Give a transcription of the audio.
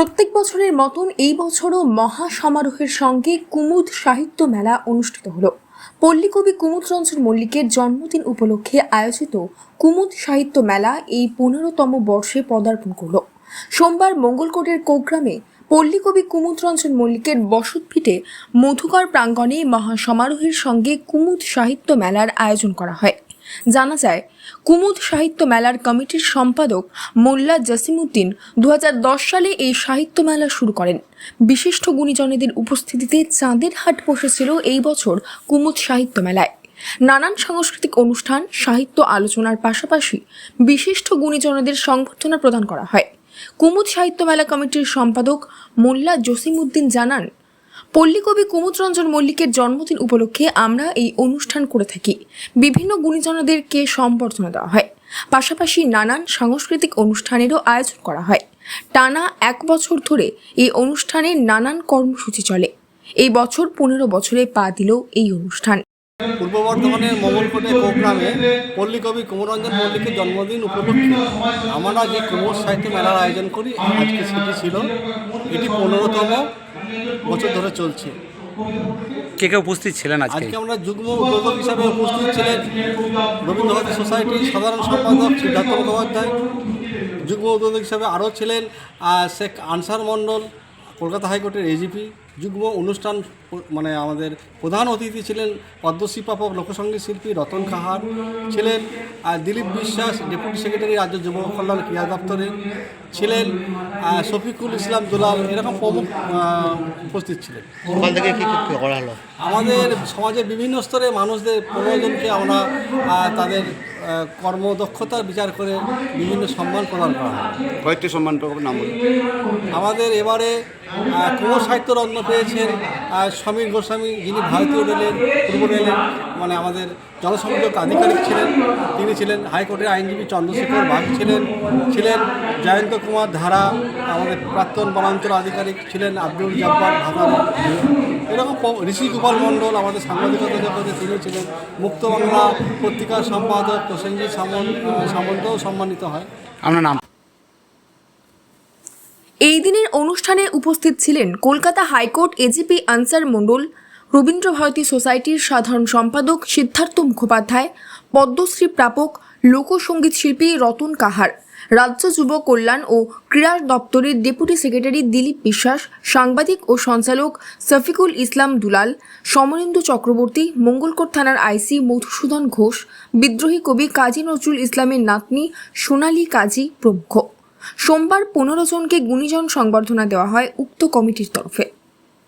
প্রত্যেক বছরের মতন এই বছরও মহা সমারোহের সঙ্গে কুমুদ সাহিত্য মেলা অনুষ্ঠিত হলো। পল্লীকবি কুমুদ রঞ্জন মল্লিকের জন্মদিন উপলক্ষে আয়োজিত কুমুদ সাহিত্য মেলা এই পনেরোতম বর্ষে পদার্পণ করল। সোমবার মঙ্গলকোটের কোগ্রামে পল্লীকবি কুমুদ রঞ্জন মল্লিকের বসতভিটে মধুকর প্রাঙ্গণে মহা সমারোহের সঙ্গে কুমুদ সাহিত্য মেলার আয়োজন করা হয়। জানা যায়, কুমুদ সাহিত্য মেলার কমিটির সম্পাদক মোল্লা জসিমউদ্দিন দু সালে এই সাহিত্য মেলা শুরু করেন। বিশিষ্ট গুণীজনেদের উপস্থিতিতে চাঁদের হাট বসেছিল এই বছর কুমুদ সাহিত্য মেলায়। নানান সাংস্কৃতিক অনুষ্ঠান, সাহিত্য আলোচনার পাশাপাশি বিশিষ্ট গুণীজনদের সংবর্ধনা প্রদান করা হয়। কুমুদ সাহিত্য মেলা কমিটির সম্পাদক মোল্লা জসিমউদ্দিন জানান পল্লীকবি কুমুদরঞ্জন মল্লিকের জন্মদিন উপলক্ষে আমরা এই অনুষ্ঠান করে থাকি। বিভিন্ন গুণীজনদেরকে সম্বর্ধনা দেওয়া হয়। পাশাপাশি নানান সাংস্কৃতিক অনুষ্ঠানেরও আয়োজন করা হয়। টানা এক বছর ধরে এই অনুষ্ঠানে নানান কর্মসূচি চলে। এই বছর পনেরো বছরে পা দিল এই অনুষ্ঠান। পূর্ব বর্ধমানের মঙ্গলকোটে কোগ্রামে পল্লীকবি কুমরঞ্জন মল্লিকের জন্মদিন উপলক্ষে আমরা যে কুমোর সাহিত্য মেলার আয়োজন করি। আজকে সেটি ছিল। এটি পনেরোতম বছর ধরে চলছে। কে কে উপস্থিত ছিলেন আজকে? আমরা যুগ্ম উদ্যোগক হিসাবে উপস্থিত ছিলেন রবীন্দ্রভারতী সোসাইটির সাধারণ সম্পাদক সিদ্ধার্থ মুখোপাধ্যায়। যুগ্ম উদ্যোগক হিসাবে আরও ছিলেন শেখ আনসার মণ্ডল কলকাতা হাইকোর্টের এজিপি যুগ্ম অনুষ্ঠান মানে আমাদের প্রধান অতিথি ছিলেন পদ্মশ্রী প্রাপক লোকসঙ্গীত শিল্পী রতন কাহার ছিলেন দিলীপ বিশ্বাস ডেপুটি সেক্রেটারি রাজ্য যুব কল্যাণ ক্রীড়া দপ্তরে ছিলেন শফিকুল ইসলাম দুলাল এরকম প্রমুখ উপস্থিত ছিলেন। আমাদের সমাজের বিভিন্ন স্তরে মানুষদের প্রয়োজনকে আমরা তাদের কর্মদক্ষতার বিচার করে বিভিন্ন সম্মান প্রদান করা হয়। কয়েকটি সম্মান নাম আমাদের এবারে কোন কুমার সাহিত্য রত্ন পেয়েছেন সমীর গোস্বামী যিনি ভারতীয় রেলের পূর্ব রেলের মানে আমাদের জনসংযোগ আধিকারিক ছিলেন তিনি ছিলেন হাইকোর্টের আইনজীবী চন্দ্রশেখর বাগ ছিলেন ছিলেন জয়ন্ত কুমার ধারা আমাদের প্রাক্তন বনাঞ্চল আধিকারিক ছিলেন আব্দুল জব্বার ভাতারা এরকম ঋষি গোপাল মণ্ডল আমাদের সাংবাদিকতা জগতে তিনি ছিলেন। মুক্ত বাংলা পত্রিকার সম্পাদক প্রসেনজিৎ সামন্ত সামন্তও সম্মানিত হয়। আপনার নাম? এই দিনের অনুষ্ঠানে উপস্থিত ছিলেন Kolkata high court AGP Ansar Mondal Rabindra Bharati সোসাইটির সাধারণ সম্পাদক সিদ্ধার্থ মুখোপাধ্যায়, পদ্মশ্রী প্রাপক লোকসঙ্গীত শিল্পী রতন কাহার, রাজ্য যুব কল্যাণ ও ক্রীড়া দপ্তরের ডেপুটি সেক্রেটারি দিলীপ বিশ্বাস, সাংবাদিক ও সঞ্চালক সফিকুল ইসলাম দুলাল, সমরেন্দু চক্রবর্তী, মঙ্গলকোট থানার আইসি মধুসূদন ঘোষ, বিদ্রোহী কবি কাজী নজরুল ইসলামের নাতনি সোনালী কাজী প্রমুখ। সোমবার পনেরো জনকে গুণীজন সংবর্ধনা দেওয়া হয় উক্ত কমিটির তরফে।